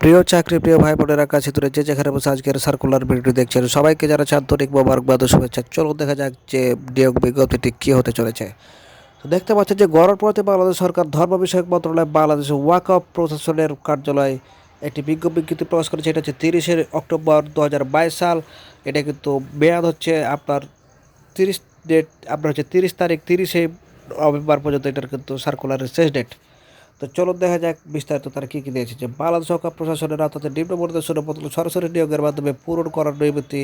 প্রিয় চাকরি, প্রিয় ভাই বোনেরা কাছে দূরে, যে যেখানে বসে আজকের সার্কুলার ভিডিও দেখছেন, সবাইকে যারা আন্তরিক মোবারকবাদ শুভেচ্ছা। চলো দেখা যাক যে নিয়োগ বিজ্ঞপ্তিটি কী হতে চলেছে। দেখতে পাচ্ছেন যে পথে বাংলাদেশ সরকার ধর্ম বিষয়ক মন্ত্রণালয়, বাংলাদেশ ওয়াক অফ প্রশাসনের কার্যালয় একটি বিজ্ঞ বিজ্ঞপ্তি প্রকাশ করেছে। এটা হচ্ছে তিরিশে অক্টোবর দু হাজার বাইশ সাল। এটা কিন্তু মেয়াদ হচ্ছে আপনার তিরিশ ডেট আপনার হচ্ছে তিরিশ তারিখ, তিরিশে নভেম্বর পর্যন্ত এটার কিন্তু সার্কুলারের শেষ ডেট তো চলো দেখা যাক বিস্তারিত তারা কী কী দিয়েছে। যে বাংলাদেশ সরকার প্রশাসনের আওতাতে নিম্নবর্ণিত পদগুলো সরাসরি নিয়োগের মাধ্যমে পূরণ করার নৈমিত্তি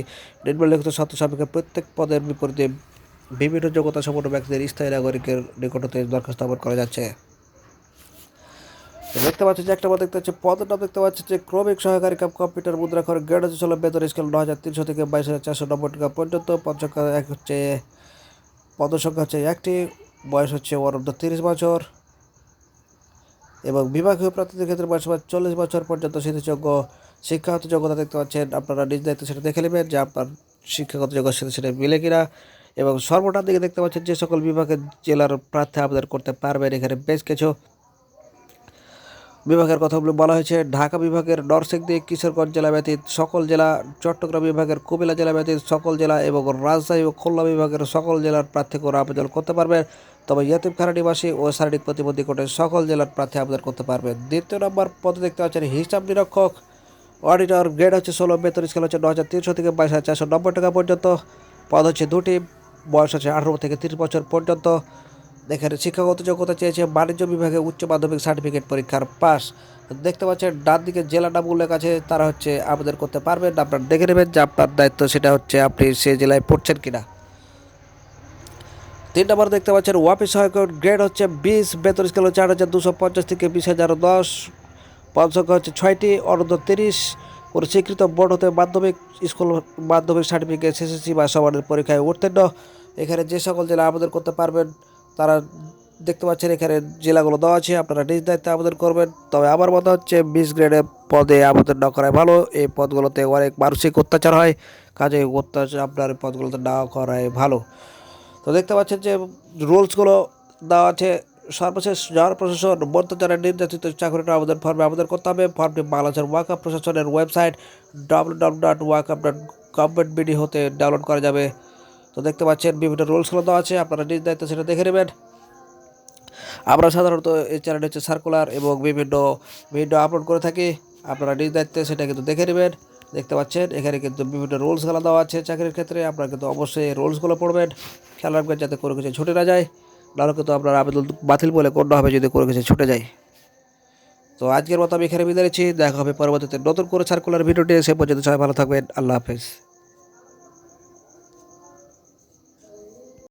নিম্নলিখিত ছাত্র সাপেক্ষে প্রত্যেক পদের বিপরীতে বিভিন্ন যোগ্যতা সম্পন্ন ব্যক্তিদের স্থায়ী নাগরিকের নিকটতে দরখাস্ত করা যাচ্ছে। দেখতে পাচ্ছি যে একটা দেখতে পাচ্ছি, পদের নাম দেখতে পাচ্ছি যে ক্রমিক সহকারী কাম কম্পিউটার মুদ্রা করে গ্রেড হচ্ছে ষোলো বেতন স্কেল ন হাজার তিনশো থেকে বাইশ হাজার চারশো নব্বই টাকা পর্যন্ত। পদ সংখ্যা এক হচ্ছে পদ সংখ্যা হচ্ছে একটি, বয়স হচ্ছে অনন্ত তিরিশ বছর। এবং বিভাগীয় প্রার্থীদের ক্ষেত্রে বয়স সীমা চল্লিশ বছর পর্যন্ত স্মৃতিযোগ্য শিক্ষাগত যোগ্যতা দেখতে পাচ্ছেন। আপনারা নিজ দায়িত্ব সেটা দেখে নেবেন যে আপনার শিক্ষাগত যোগ্য সাথে সেটা মিলে কিনা। এবং সর্বটার দিকে দেখতে পাচ্ছেন যে সকল বিভাগের জেলার প্রার্থী আবেদন করতে পারবেন। এখানে বেশ কিছু বিভাগের কথাগুলো বলা হয়েছে, ঢাকা বিভাগের নরসিংদী, কিশোরগঞ্জ জেলা ব্যতীত সকল জেলা, চট্টগ্রাম বিভাগের কুমিল্লা জেলা ব্যতীত সকল জেলা এবং রাজশাহী ও খুলনা বিভাগের সকল জেলার প্রার্থী করে আবেদন করতে পারবেন তবে ইয়াতিমখানা নিবাসী ও শারীরিক প্রতিবন্ধী কোটে সকল জেলার প্রার্থী আবেদন করতে পারবেন দ্বিতীয় নম্বর পদে দেখতে পাচ্ছেন হিসাব নিরীক্ষক, অডিটর গ্রেড হচ্ছে ষোলো, বেতন স্কেল হচ্ছে ন হাজার তিনশো থেকে বাইশ হাজার চারশো নব্বই টাকা পর্যন্ত, পদ হচ্ছে দুটি, বয়স হচ্ছে আঠারো থেকে তিরিশ বছর পর্যন্ত। এখানে শিক্ষাগত যোগ্যতা চেয়েছে বাণিজ্য বিভাগে উচ্চ মাধ্যমিক সার্টিফিকেট পরীক্ষার পাস দেখতে পাচ্ছেন, ডান দিকে জেলা নাম উল্লেখ আছে, তারা হচ্ছে আবেদন করতে পারবেন আপনার দেখে নেবেন যে আপনার দায়িত্ব সেটা হচ্ছে আপনি সে জেলায় পড়ছেন কিনা। তিন নম্বর দেখতে পাচ্ছেন ওয়াপি সহায়ক গ্রেড হচ্ছে বিশ, বেতন স্কেল আট হাজার দুশো পঞ্চাশ থেকে বিশ হাজার দশ সংখ্যা হচ্ছে ছয়টি অনন্ত তিরিশ। করে স্বীকৃত বোর্ড হতে মাধ্যমিক স্কুল মাধ্যমিক সার্টিফিকেট, এসএসসি বা সমানের পরীক্ষায় উত্তীর্ণ। এখানে যে সকল জেলা আবেদন করতে পারবেন তারা দেখতে পাচ্ছেন এখানে জেলাগুলো দেওয়া আছে, আপনারা নিজ দায়িত্বে আবেদন করবেন। তবে আমার মনে হচ্ছে বিশ গ্রেডের পদে আবেদন না করাই ভালো। এই পদগুলোতে অনেক মানসিক অত্যাচার হয়, কাজে অত্যাচার আপনার পদগুলোতে না করাই ভালো। তো দেখতে পাচ্ছেন যে, রুলসগুলো দেওয়া আছে। সর্বশেষ জেলা প্রশাসন মন্ত্রণালয় নির্যাতিত চাকরির আবেদন ফর্মে আবেদন করতে হবে। ফর্মটি বাংলাদেশের ওয়াকআপ প্রশাসনের ওয়েবসাইট ডাব্লু ডাব্লু ডট ওয়াকআপ ডট গভর্নমেন্ট বিডি হতে ডাউনলোড করা যাবে। দেখতে পাচ্ছেন, বিভিন্ন রুলসগুলো দেওয়া আছে, আপনারা নিজ দায়িত্ব সেটা দেখে নেবেন। আমরা সাধারণত এই চ্যানেল হচ্ছে সার্কুলার এবং বিভিন্ন ভিডিও আপলোড করে থাকি, আপনারা নিজ দায়িত্বে সেটা কিন্তু দেখে নেবেন। দেখতে পাচ্ছেন, এখানে কিন্তু বিভিন্ন রুলসগুলো দেওয়া আছে চাকরির ক্ষেত্রে, আপনারা কিন্তু অবশ্যই রুলসগুলো পড়বেন। খেয়াল রাখবেন যাতে কোনো কিছু ছুটে না যায়, নাহলে কিন্তু আপনার আবেদন বাতিল বলে গণ্য হবে যদি কোনো কিছু ছুটে যায়। তো আজকের মতো আমি এখানে বিদায় দেখা হবে পরবর্তীতে নতুন করে সার্কুলার ভিডিওটি সে পর্যন্ত সবাই ভালো থাকবেন, আল্লাহ হাফেজ।